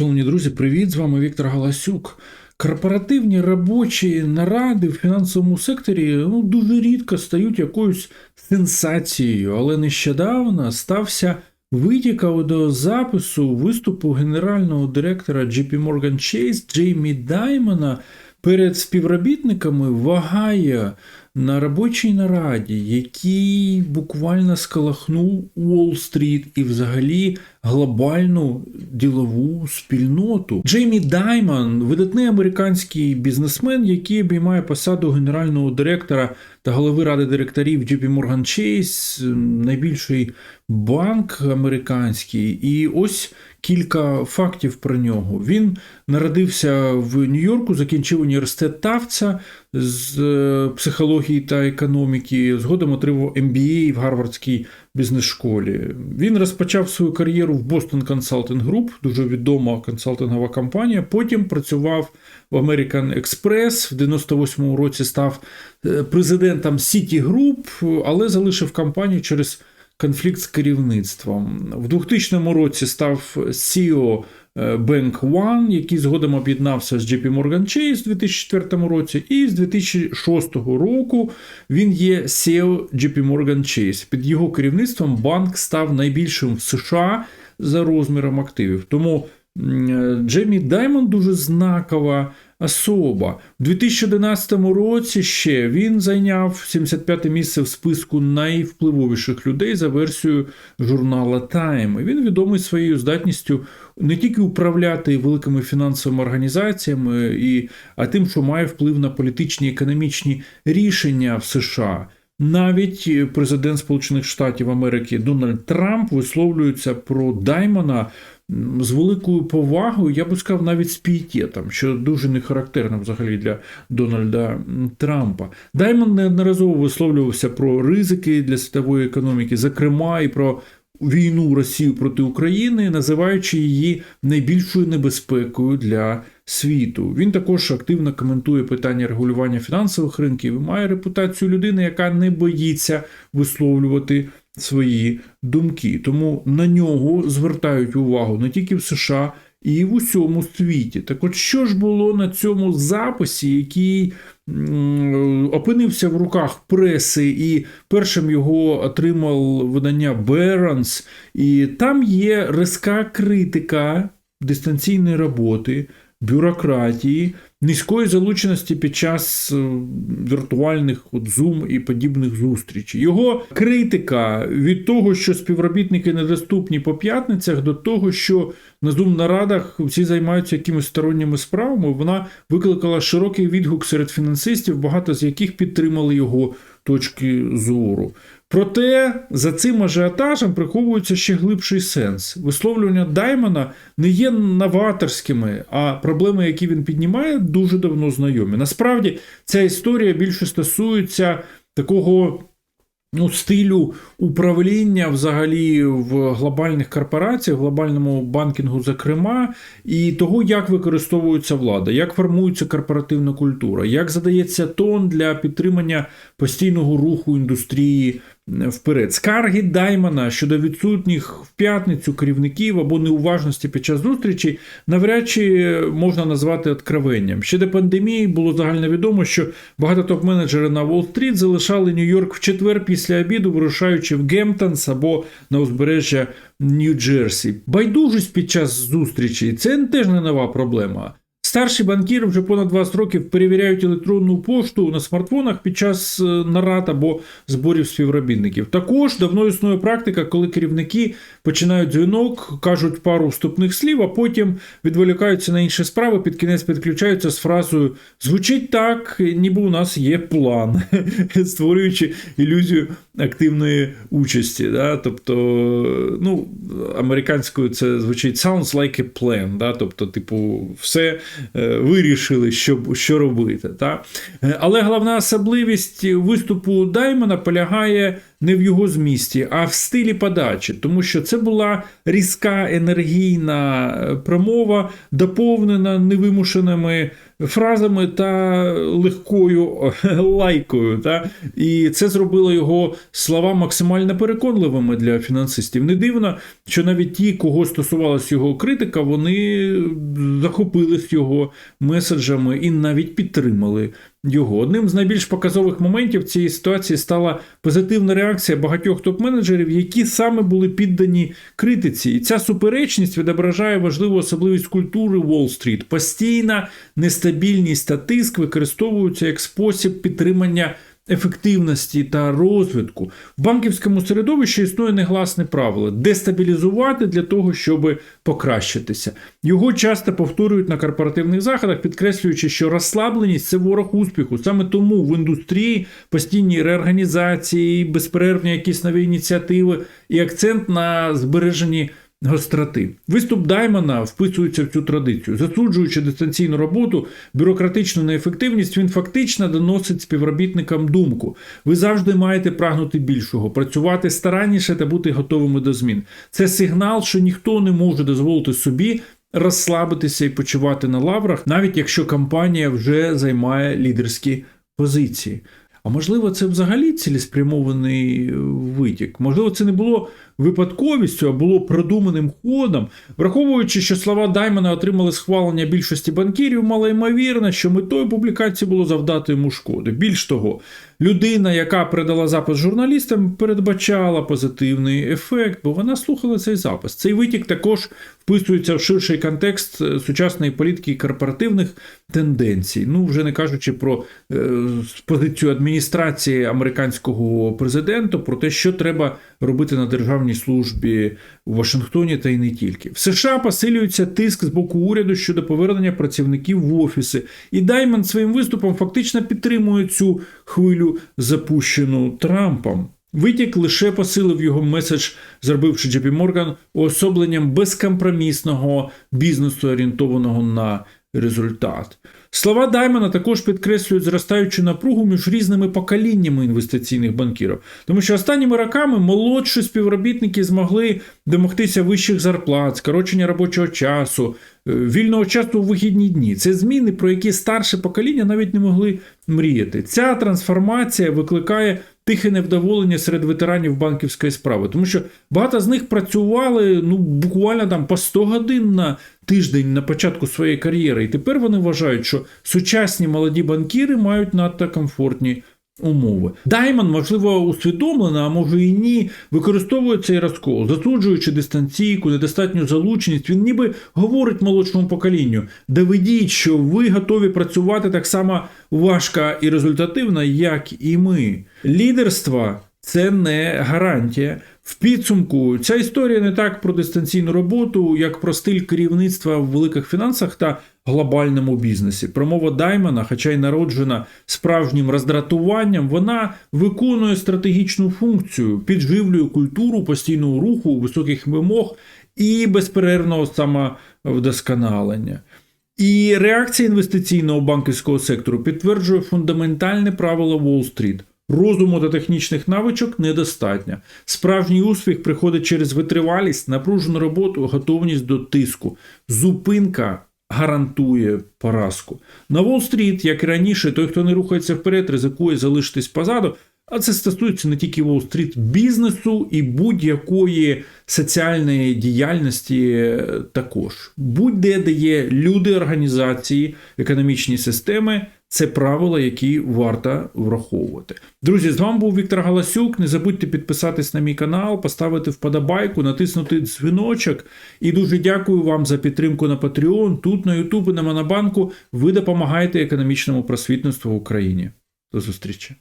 Шановні друзі, привіт! З вами Віктор Галасюк. Корпоративні робочі наради в фінансовому секторі ну, дуже рідко стають якоюсь сенсацією, але нещодавно стався витік аудіозапису виступу генерального директора JP Morgan Chase Джеймі Даймона перед співробітниками вагає на робочій нараді, який буквально сколихнув Уолл-стріт і взагалі глобальну ділову спільноту. Джеймі Даймон видатний американський бізнесмен, який обіймає посаду генерального директора та голови ради директорів JP Morgan Chase, найбільший банк американський. І ось кілька фактів про нього. Він народився в Нью-Йорку, закінчив університет Тавца з е, психології та економіки. Згодом отримав MBA в Гарвардській бізнес-школі. Він розпочав свою кар'єру в Boston Consulting Group, дуже відома консалтингова компанія. Потім працював в American Express, в 98-му році став е, президентом City Group, але залишив компанію через конфлікт з керівництвом. В 2000 році став CEO Bank One, який згодом об'єднався з JP Morgan Chase у 2004 році, і з 2006 року він є CEO JP Morgan Chase. Під його керівництвом банк став найбільшим в США за розміром активів. Тому Джеймі Даймон дуже знакова особа. У 2011 році ще він зайняв 75 місце в списку найвпливовіших людей за версією журнала Time. Він відомий своєю здатністю не тільки управляти великими фінансовими організаціями, і, а тим, що має вплив на політичні і економічні рішення в США. Навіть президент Сполучених Штатів Америки Дональд Трамп висловлюється про Даймона з великою повагою, я би сказав, навіть з пієтетом, що дуже не характерно взагалі для Дональда Трампа. Даймон неодноразово висловлювався про ризики для світової економіки, зокрема і про війну Росії проти України, називаючи її найбільшою небезпекою для світу. Він також активно коментує питання регулювання фінансових ринків і має репутацію людини, яка не боїться висловлювати свої думки. Тому на нього звертають увагу не тільки в США. І в усьому світі. Так от що ж було на цьому записі, який опинився в руках преси, і першим його отримав видання Бернс, і там є резка критика дистанційної роботи, бюрократії, низької залученості під час е, віртуальних от Zoom і подібних зустрічей. Його критика від того, що співробітники недоступні по п'ятницях, до того, що на Zoom нарадах всі займаються якимись сторонніми справами, вона викликала широкий відгук серед фінансистів, багато з яких підтримали його точки зору. Проте за цим ажіотажем приховується ще глибший сенс. Висловлювання Даймона не є новаторськими, а проблеми, які він піднімає, дуже давно знайомі. Насправді, ця історія більше стосується такого. Ну, стилю управління взагалі в глобальних корпораціях, в глобальному банкінгу, зокрема, і того, як використовується влада, як формується корпоративна культура, як задається тон для підтримання постійного руху індустрії вперед. Скарги Даймана щодо відсутніх в п'ятницю керівників або неуважності під час зустрічі навряд чи можна назвати откровенням. Ще до пандемії було загальновідомо, що багато топ-менеджери на Уолл-стріт залишали Нью-Йорк в четвер після обіду, вирушаючи в Гемптонс або на узбережжя Нью-Джерсі. Байдужість під час зустрічі це теж не нова проблема. Старші банкіри вже понад 20 років перевіряють електронну пошту на смартфонах під час е, нарад або зборів співробітників. Також давно існує практика, коли керівники починають дзвінок, кажуть пару вступних слів, а потім відволікаються на інші справи, під кінець підключаються з фразою Звучить так, ніби у нас є план, створюючи ілюзію активної участі. Да? Тобто, ну, американською це звучить sounds like a plan. Да? Тобто, типу, все вирішили, що що робити. Та? Але головна особливість виступу Даймона полягає не в його змісті, а в стилі подачі, тому що це була різка енергійна е, промова, доповнена невимушеними фразами та легкою лайкою. Та? І це зробило його слова максимально переконливими для фінансистів. Не дивно, що навіть ті, кого стосувалась його критика, вони захопились його меседжами і навіть підтримали його. Одним з найбільш показових моментів цієї ситуації стала позитивна реакція багатьох топ-менеджерів, які саме були піддані критиці. І ця суперечність відображає важливу особливість культури Уолл-стріт. Постійна нестабільність та тиск використовуються як спосіб підтримання. Ефективності та розвитку в банківському середовищі існує негласне правило дестабілізувати для того, щоб покращитися. Його часто повторюють на корпоративних заходах, підкреслюючи, що розслабленість це ворог успіху. Саме тому в індустрії постійні реорганізації, безперервні якісь нові ініціативи і акцент на збереженні гостроти. Виступ Даймана вписується в цю традицію. Засуджуючи дистанційну роботу, бюрократичну неефективність, він фактично доносить співробітникам думку. Ви завжди маєте прагнути більшого, працювати старанніше та бути готовими до змін. Це сигнал, що ніхто не може дозволити собі. Розслабитися і почувати на лаврах, навіть якщо компанія вже займає лідерські позиції. А можливо, це взагалі цілеспрямований витік. Можливо, це не було випадковістю, а було продуманим ходом. Враховуючи, що слова Даймона отримали схвалення більшості банкірів, мало ймовірно, що метою публікації було завдати йому шкоди. Більш того, людина, яка передала запис журналістам, передбачала позитивний ефект, бо вона слухала цей запис. Цей витік також вписується в ширший контекст е, сучасної політики і корпоративних тенденцій. Ну, вже не кажучи про е, позицію адміністрації американського президента, про те, що треба робити на державній службі у Вашингтоні та й не тільки. В США посилюється тиск з боку уряду щодо повернення працівників в офіси, і Даймон своїм виступом фактично підтримує цю хвилю, запущену Трампом. Витік лише посилив його меседж, зробивши JP Morgan уособленням безкомпромісного бізнесу, орієнтованого на результат. Слова Даймона також підкреслюють зростаючу напругу між різними поколіннями інвестиційних банкірів, тому що останніми роками молодші співробітники змогли домогтися вищих зарплат, скорочення робочого часу, е, вільного часу у вихідні дні. Це зміни, про які старше покоління навіть не могли мріяти. Ця трансформація викликає тихе невдоволення серед ветеранів банківської справи, тому що багато з них працювали ну буквально там по 100 годин на тиждень на початку своєї кар'єри, і тепер вони вважають, що сучасні молоді банкіри мають надто комфортні. Умови. Даймон, можливо, усвідомлено, а може і ні, використовує цей розкол, засуджуючи дистанційку, недостатню залученість, він ніби говорить молодшому поколінню: доведіть, що ви готові працювати так само важко і результативно, як і ми. Лідерство це не гарантія. В підсумку ця історія не так про дистанційну роботу, як про стиль керівництва в великих фінансах та глобальному бізнесі. Промова Даймона, хоча й народжена справжнім роздратуванням, вона виконує стратегічну функцію, підживлює культуру постійного руху, високих вимог і безперервного самовдосконалення. І реакція інвестиційного банківського сектору підтверджує фундаментальне правило Уолл-стріт. Розуму та технічних навичок недостатньо. Справжній успіх приходить через витривалість, напружену роботу, готовність до тиску. Зупинка гарантує поразку. На Уолл-стріт, як і раніше, той, хто не рухається вперед, ризикує залишитись позаду. А це стосується не тільки Уолл-стріт, бізнесу і будь-якої соціальної діяльності також. Будь-де де є люди, організації, економічні системи. Це правила, які варто враховувати. Друзі, з вами був Віктор Галасюк. Не забудьте підписатись на мій канал, поставити вподобайку, натиснути дзвіночок. І дуже дякую вам за підтримку на Patreon. Тут на YouTube і на Монобанку ви допомагаєте економічному просвітництву в Україні. До зустрічі!